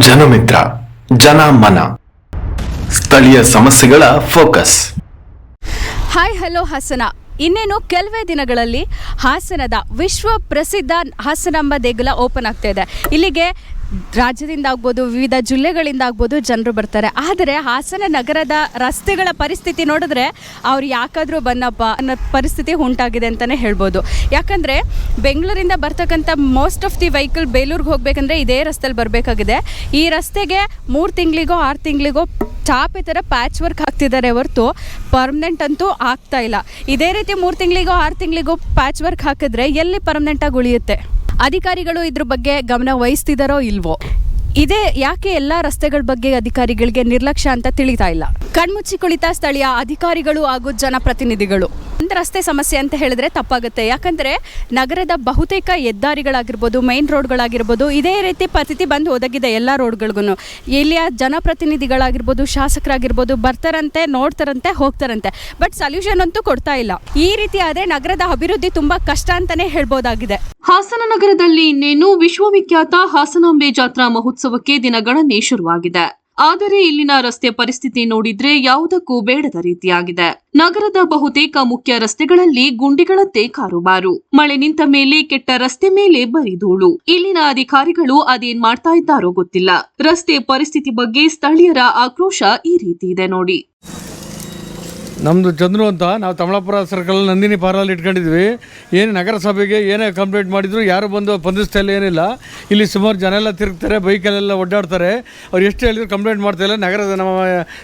ಜನಮಿತ್ರ, ಜನ ಮನ. ಸ್ಥಳೀಯ ಸಮಸ್ಯೆಗಳ ಫೋಕಸ್. Hi, hello Hassan. ಇನ್ನೇನು ಕೆಲವೇ ದಿನಗಳಲ್ಲಿ ಹಾಸನದ ವಿಶ್ವ ಪ್ರಸಿದ್ಧ ಹಾಸನಾಂಬ ದೇಗುಲ ಓಪನ್ ಆಗ್ತಾ ಇದೆ. ಇಲ್ಲಿಗೆ ರಾಜ್ಯದಿಂದ ಆಗ್ಬೋದು, ವಿವಿಧ ಜಿಲ್ಲೆಗಳಿಂದ ಆಗ್ಬೋದು ಜನರು ಬರ್ತಾರೆ. ಆದರೆ ಹಾಸನ ನಗರದ ರಸ್ತೆಗಳ ಪರಿಸ್ಥಿತಿ ನೋಡಿದ್ರೆ ಅವ್ರು ಯಾಕಾದರೂ ಬನ್ನಪ್ಪ ಅನ್ನೋ ಪರಿಸ್ಥಿತಿ ಉಂಟಾಗಿದೆ ಅಂತಲೇ ಹೇಳ್ಬೋದು. ಯಾಕಂದರೆ ಬೆಂಗಳೂರಿಂದ ಬರ್ತಕ್ಕಂಥ ಮೋಸ್ಟ್ ಆಫ್ ದಿ ವೆಹಿಕಲ್ ಬೇಲೂರಿಗೆ ಹೋಗಬೇಕಂದ್ರೆ ಇದೇ ರಸ್ತೆಯಲ್ಲಿ ಬರಬೇಕಾಗಿದೆ. ಈ ರಸ್ತೆಗೆ ಮೂರು ತಿಂಗಳಿಗೋ, ಆರು ತಿಂಗಳಿಗೋ ಚಾಪೆ ಥರ ಪ್ಯಾಚ್ ವರ್ಕ್ ಹಾಕ್ತಿದ್ದಾರೆ ಹೊರತು ಪರ್ಮನೆಂಟ್ ಅಂತೂ ಆಗ್ತಾ ಇಲ್ಲ. ಇದೇ ರೀತಿ ಮೂರು ತಿಂಗಳಿಗೋ, ಆರು ತಿಂಗಳಿಗೋ ಪ್ಯಾಚ್ ವರ್ಕ್ ಹಾಕಿದ್ರೆ ಎಲ್ಲಿ ಪರ್ಮನೆಂಟಾಗಿ ಉಳಿಯುತ್ತೆ? ಅಧಿಕಾರಿಗಳು ಇದ್ರ ಬಗ್ಗೆ ಗಮನ ವಹಿಸ್ತಿದಾರೋ ಇಲ್ವೋ? ಇದೇ ಯಾಕೆ ಎಲ್ಲ ರಸ್ತೆಗಳ ಬಗ್ಗೆ ಅಧಿಕಾರಿಗಳಿಗೆ ನಿರ್ಲಕ್ಷ್ಯ ಅಂತ ತಿಳಿತಾ ಇಲ್ಲ. ಕಣ್ಮುಚ್ಚಿ ಕುಳಿತ ಸ್ಥಳೀಯ ಅಧಿಕಾರಿಗಳು ಹಾಗೂ ಜನಪ್ರತಿನಿಧಿಗಳು. ಒಂದು ರಸ್ತೆ ಸಮಸ್ಯೆ ಅಂತ ಹೇಳಿದ್ರೆ ತಪ್ಪಾಗುತ್ತೆ. ಯಾಕಂದ್ರೆ ನಗರದ ಬಹುತೇಕ ಹೆದ್ದಾರಿಗಳಾಗಿರ್ಬೋದು ಮೈನ್ ರೋಡ್ಗಳಾಗಿರ್ಬೋದು ಇದೇ ರೀತಿ ಪರಿಸ್ಥಿತಿ ಬಂದು ಒದಗಿದೆ ಎಲ್ಲ ರೋಡ್ಗಳಿಗೂ ಇಲ್ಲಿಯ ಜನಪ್ರತಿನಿಧಿಗಳಾಗಿರ್ಬೋದು, ಶಾಸಕರಾಗಿರ್ಬೋದು, ಬರ್ತಾರಂತೆ, ನೋಡ್ತಾರಂತೆ, ಹೋಗ್ತಾರಂತೆ. ಬಟ್ ಸೊಲ್ಯೂಷನ್ ಅಂತೂ ಕೊಡ್ತಾ ಇಲ್ಲ. ಈ ರೀತಿ ಆದ್ರೆ ನಗರದ ಅಭಿವೃದ್ಧಿ ತುಂಬಾ ಕಷ್ಟ ಅಂತಾನೆ ಹೇಳ್ಬೋದಾಗಿದೆ. ಹಾಸನ ನಗರದಲ್ಲಿ ಇನ್ನೇನು ವಿಶ್ವವಿಖ್ಯಾತ ಹಾಸನಾಂಬೆ ಜಾತ್ರಾ ಮಹೋತ್ಸವಕ್ಕೆ ದಿನಗಣನೆ ಶುರುವಾಗಿದೆ. ಆದರೆ ಇಲ್ಲಿನ ರಸ್ತೆ ಪರಿಸ್ಥಿತಿ ನೋಡಿದ್ರೆ ಯಾವುದಕ್ಕೂ ಬೇಡದ ರೀತಿಯಾಗಿದೆ. ನಗರದ ಬಹುತೇಕ ಮುಖ್ಯ ರಸ್ತೆಗಳಲ್ಲಿ ಗುಂಡಿಗಳಂತೆ ಕಾರುಬಾರು. ಮಳೆ ನಿಂತ ಮೇಲೆ ಕೆಟ್ಟ ರಸ್ತೆ ಮೇಲೆ ಬರಿದೂಳು ಇಲ್ಲಿನ ಅಧಿಕಾರಿಗಳು ಅದೇನ್ ಮಾಡ್ತಾ ಇದ್ದಾರೋ ಗೊತ್ತಿಲ್ಲ. ರಸ್ತೆ ಪರಿಸ್ಥಿತಿ ಬಗ್ಗೆ ಸ್ಥಳೀಯರ ಆಕ್ರೋಶ ಈ ರೀತಿ ಇದೆ ನೋಡಿ. ನಮ್ಮದು ಚಂದ್ರು ಅಂತ, ನಾವು ತಮಳಾಪುರ ಸರ್ಕಲ್ ನಂದಿನಿ ಪಾರಲ್ಲಿ ಇಟ್ಕೊಂಡಿದ್ವಿ. ಏನು ನಗರಸಭೆಗೆ ಏನೇ ಕಂಪ್ಲೇಂಟ್ ಮಾಡಿದ್ರು, ಯಾರು ಬಂದು ಸ್ಪಂದಿಸ್ತಾ ಇಲ್ಲ, ಏನಿಲ್ಲ. ಇಲ್ಲಿ ಸುಮಾರು ಜನ ಎಲ್ಲ ತಿರುಗ್ತಾರೆ ಬೈಕಲ್ಲೆಲ್ಲ ಒಡ್ಡಾಡ್ತಾರೆ ಅವ್ರು ಎಷ್ಟು ಹೇಳಿದ್ರು ಕಂಪ್ಲೇಂಟ್ ಮಾಡ್ತಾ ಇಲ್ಲ. ನಗರದ ನಮ್ಮ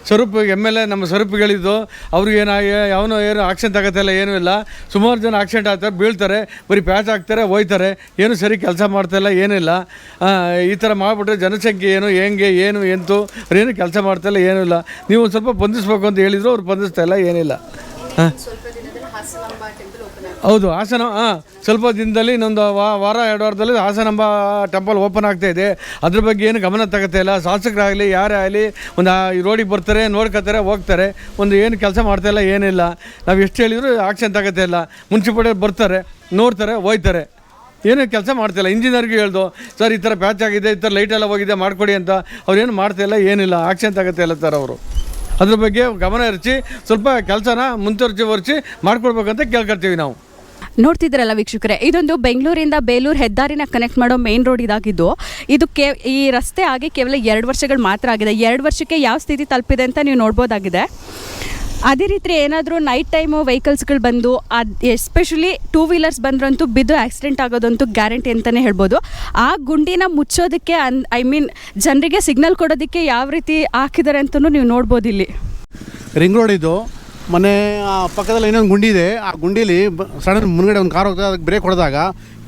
ಸ್ವರೂಪ ಎಂ ಎಲ್ ಎ ನಮ್ಮ ಸ್ವರೂಪಿಗಳಿದ್ದು, ಅವ್ರಿಗೆ ಏನಾಗಿ ಯಾವನೋ ಏನು ಆಕ್ಸಿಡೆಂಟ್ ಆಗುತ್ತಿಲ್ಲ ಏನೂ ಇಲ್ಲ. ಸುಮಾರು ಜನ ಆಕ್ಸಿಡೆಂಟ್ ಆಗ್ತಾರೆ, ಬೀಳ್ತಾರೆ, ಬರೀ ಪ್ಯಾಚ್ ಹಾಕ್ತಾರೆ, ಹೋಯ್ತಾರೆ. ಏನು ಸರಿ ಕೆಲಸ ಮಾಡ್ತಾ ಇಲ್ಲ ಏನಿಲ್ಲ ಈ ಥರ ಮಾಡಿಬಿಟ್ರೆ ಜನಸಂಖ್ಯೆ ಏನು, ಹೆಂಗೆ, ಏನು, ಎಂತು ಅವ್ರೇನು ಕೆಲಸ ಮಾಡ್ತಾ ಇಲ್ಲ, ಏನೂ ಇಲ್ಲ. ನೀವು ಒಂದು ಸ್ವಲ್ಪ ಬಂಧಿಸ್ಬೇಕು ಅಂತ ಹೇಳಿದ್ರು, ಅವ್ರು ಬಂಧಿಸ್ತಾ ಇಲ್ಲ. ಏನಿಲ್ಲ. ಹಾಂ. ಹೌದು ಹಾಸನ ಹಾಂ. ಸ್ವಲ್ಪ ದಿನದಲ್ಲಿ ಇನ್ನೊಂದು ವಾ- ವಾರ ಎರಡು ವಾರದಲ್ಲಿ ಹಾಸನಾಂಬ ಟೆಂಪಲ್ ಓಪನ್ ಆಗ್ತಾ ಇದೆ. ಅದ್ರ ಬಗ್ಗೆ ಏನು ಗಮನ ತಗೋತಾ ಇಲ್ಲ. ಶಾಸಕರಾಗಲಿ ಯಾರೇ ಆಗಲಿ ಒಂದು ಈ ರೋಡಿಗೆ ಬರ್ತಾರೆ ನೋಡ್ಕೋತಾರೆ ಹೋಗ್ತಾರೆ. ಒಂದು ಏನು ಕೆಲಸ ಮಾಡ್ತಾ ಇಲ್ಲ ಏನಿಲ್ಲ. ನಾವು ಎಷ್ಟು ಹೇಳಿದ್ರು ಆಕ್ಷನ್ ತಗೋತಾ ಇಲ್ಲ. ಮುನ್ಸಿಪಾಲ್ಟಿ ಬರ್ತಾರೆ ನೋಡ್ತಾರೆ ಹೋಯ್ತಾರೆ. ಏನೂ ಕೆಲಸ ಮಾಡ್ತಿಲ್ಲ ಇಂಜಿನಿಯರ್ಗೆ ಹೇಳ್ದು ಸರ್ ಈ ಥರ ಪ್ಯಾಚ್ ಆಗಿದೆ ಈ ಥರ ಲೈಟ್ ಎಲ್ಲ ಹೋಗಿದೆ ಮಾಡಿಕೊಡಿ ಅಂತ. ಅವ್ರೇನು ಮಾಡ್ತಾ ಇಲ್ಲ ಏನಿಲ್ಲ. ಆಕ್ಷನ್ ತಗೋತಾ ಇಲ್ಲ ಸರ್ ಅವರು. ಅದ್ರ ಬಗ್ಗೆ ಗಮನ ಹರಿಸಿ, ಸ್ವಲ್ಪ ಕೆಲಸನ ಮುಂದುವರ್ಸಿ ಒರ್ಚಿ ಮಾಡ್ಕೊಡ್ಬೇಕಂತ ಕೇಳ್ಕೊಳ್ತೀವಿ ನಾವು. ನೋಡ್ತಿದ್ರಲ್ಲ ವೀಕ್ಷಕರೇ, ಇದೊಂದು ಬೆಂಗಳೂರಿಂದ ಬೇಲೂರು ಹೆದ್ದಾರಿನ ಕನೆಕ್ಟ್ ಮಾಡೋ ಮೇನ್ ರೋಡ್ ಇದಾಗಿದ್ದು, ಇದು ಕೇ, ಈ ರಸ್ತೆ ಆಗಿ ಕೇವಲ ಎರಡು ವರ್ಷಗಳು ಮಾತ್ರ ಆಗಿದೆ. ಎರಡು ವರ್ಷಕ್ಕೆ ಯಾವ ಸ್ಥಿತಿ ತಲುಪಿದೆ ಅಂತ ನೀವು ನೋಡ್ಬೋದಾಗಿದೆ. ಅದೇ ರೀತಿ ಏನಾದರೂ ನೈಟ್ ಟೈಮು ವೆಹಿಕಲ್ಸ್ಗಳು ಬಂದು, ಅದು ಎಸ್ಪೆಷಲಿ ಟೂ ವೀಲರ್ಸ್ ಬಂದ್ರಂತೂ ಬಿದ್ದು ಆಕ್ಸಿಡೆಂಟ್ ಆಗೋದಂತೂ ಗ್ಯಾರಂಟಿ ಅಂತಲೇ ಹೇಳ್ಬೋದು. ಆ ಗುಂಡಿನ ಮುಚ್ಚೋದಕ್ಕೆ ಅನ್ ಐ ಮೀನ್ ಜನರಿಗೆ ಸಿಗ್ನಲ್ ಕೊಡೋದಕ್ಕೆ ಯಾವ ರೀತಿ ಹಾಕಿದ್ದಾರೆ ಅಂತಲೂ ನೀವು ನೋಡ್ಬೋದು ಇಲ್ಲಿ. ರಿಂಗ್ ರೋಡ್ ಇದು. ಮನೆ ಪಕ್ಕದಲ್ಲಿ ಇನ್ನೊಂದು ಗುಂಡಿ ಇದೆ. ಆ ಗುಂಡಿಲಿ ಸಡನ್ ಮುಂದ್ಗಡೆ ಒಂದು ಕಾರ್ ಹೋಗ್ತದೆ, ಅದಕ್ಕೆ ಬ್ರೇಕ್ ಹೊಡೆದಾಗ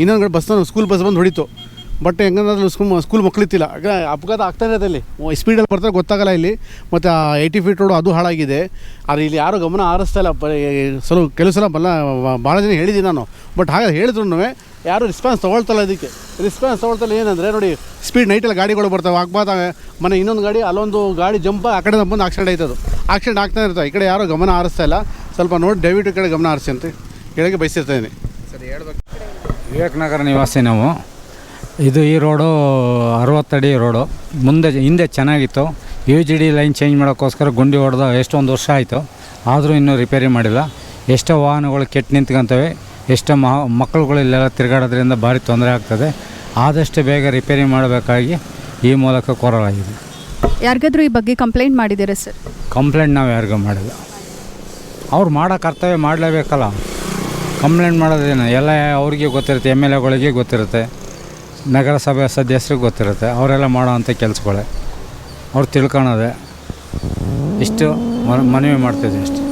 ಇನ್ನೊಂದು ಕಡೆ ಬಸ್ ಸ್ಕೂಲ್ ಬಸ್ ಬಂದು ಹೊಡಿತು. ಬಟ್ ಹೆಂಗಂದ್ರೆ ಸ್ಕೂಲ್ ಸ್ಕೂಲ್ ಮಕ್ಕಳಿತ್ತಿಲ್ಲ ಅಪಘಾತ ಆಗ್ತಾನೆ ಇದೆ ಅಲ್ಲಿ ಸ್ಪೀಡಲ್ಲಿ ಬರ್ತಾರೆ ಗೊತ್ತಾಗಲ್ಲ ಇಲ್ಲಿ. ಮತ್ತು ಆ ಏಯ್ಟಿ ಫೀಟ್ ರೋಡು ಅದು ಹಾಳಾಗಿದೆ. ಆದರೆ ಇಲ್ಲಿ ಯಾರು ಗಮನ ಆರಿಸ್ತಾ ಇಲ್ಲ. ಸ್ವಲ್ಪ ಕೆಲವು ಸಲ ಬಲ್ಲ ಭಾಳ ಜನ ಹೇಳಿದ್ದೀನಿ ನಾನು. ಬಟ್ ಹಾಗೆ ಹೇಳಿದ್ರು ಯಾರು ರಿಸ್ಪಾನ್ಸ್ ತೊಗೊಳ್ತಲ್ಲ ಇದಕ್ಕೆ. ರಿಸ್ಪಾನ್ಸ್ ತೊಗೊಳ್ತಲ್ಲ ಏನಂದರೆ, ನೋಡಿ ಸ್ಪೀಡ್ ನೈಟಲ್ಲಿ ಗಾಡಿಗಳು ಬರ್ತವೆ ಆಗ್ಬಾರ್ದಾಗ ಮನೆ ಇನ್ನೊಂದು ಗಾಡಿ, ಅಲ್ಲೊಂದು ಗಾಡಿ ಜಂಪ್, ಆ ಕಡೆ ಬಂದು ಆಕ್ಸಿಡೆಂಟ್ ಆಯ್ತದು. ಆಕ್ಸಿಡೆಂಟ್ ಆಗ್ತಾ ಇರ್ತವೆ ಈ ಕಡೆ ಯಾರು ಗಮನ ಆರಿಸ್ತಾ ಇಲ್ಲ. ಸ್ವಲ್ಪ ನೋಡಿ, ದಯವಿಟ್ಟು ಕಡೆ ಗಮನ ಹರಿಸಿ ಅಂತ ಹೇಳಬೇಕು. ಈಕ ನಗರ ನಿವಾಸಿ ನಾವು. ಇದು ಈ ರೋಡು ಅರವತ್ತಡಿ ರೋಡು. ಮುಂದೆ ಹಿಂದೆ ಚೆನ್ನಾಗಿತ್ತು. U G D line change ಮಾಡೋಕ್ಕೋಸ್ಕರ ಗುಂಡಿ ಹೊಡೆದ ಎಷ್ಟೊಂದು ವರ್ಷ ಆಯಿತು. ಆದರೂ ಇನ್ನೂ ರಿಪೇರಿ ಮಾಡಿಲ್ಲ. ಎಷ್ಟೋ ವಾಹನಗಳು ಕೆಟ್ಟು ನಿಂತ್ಕೊಂತವೆ. ಎಷ್ಟೋ ಮಹ ಮಕ್ಕಳುಗಳು ಇಲ್ಲೆಲ್ಲ ತಿರುಗಾಡೋದ್ರಿಂದ ಭಾರಿ ತೊಂದರೆ ಆಗ್ತದೆ. ಆದಷ್ಟು ಬೇಗ ರಿಪೇರಿ ಮಾಡಬೇಕಾಗಿ ಈ ಮೂಲಕ ಕೋರಲಾಗಿದೆ. ಯಾರಿಗಾದ್ರೂ ಈ ಬಗ್ಗೆ ಕಂಪ್ಲೇಂಟ್ ಮಾಡಿದ್ದೀರಾ ಸರ್? ಕಂಪ್ಲೇಂಟ್ ನಾವು ಯಾರಿಗೂ ಮಾಡಿಲ್ಲ. ಅವ್ರು ಮಾಡೋ ಕರ್ತವ್ಯ ಮಾಡಲೇಬೇಕಲ್ಲ. ಕಂಪ್ಲೇಂಟ್ ಮಾಡೋದೇನು? ಎಲ್ಲ ಅವ್ರಿಗೆ ಗೊತ್ತಿರುತ್ತೆ ಎಂ ಎಲ್ ಎಗಳಿಗೆ ಗೊತ್ತಿರುತ್ತೆ. ನಗರಸಭೆ ಸದಸ್ಯರಿಗೆ ಗೊತ್ತಿರುತ್ತೆ ಅವರೆಲ್ಲ ಮಾಡೋ ಅಂಥ ಕೆಲಸಗಳೇ. ಅವ್ರು ತಿಳ್ಕೊಳೋದೆ ಇಷ್ಟು ಮನ- ಮನವಿ ಮಾಡ್ತಿದ್ದೆ ಅಷ್ಟೆ.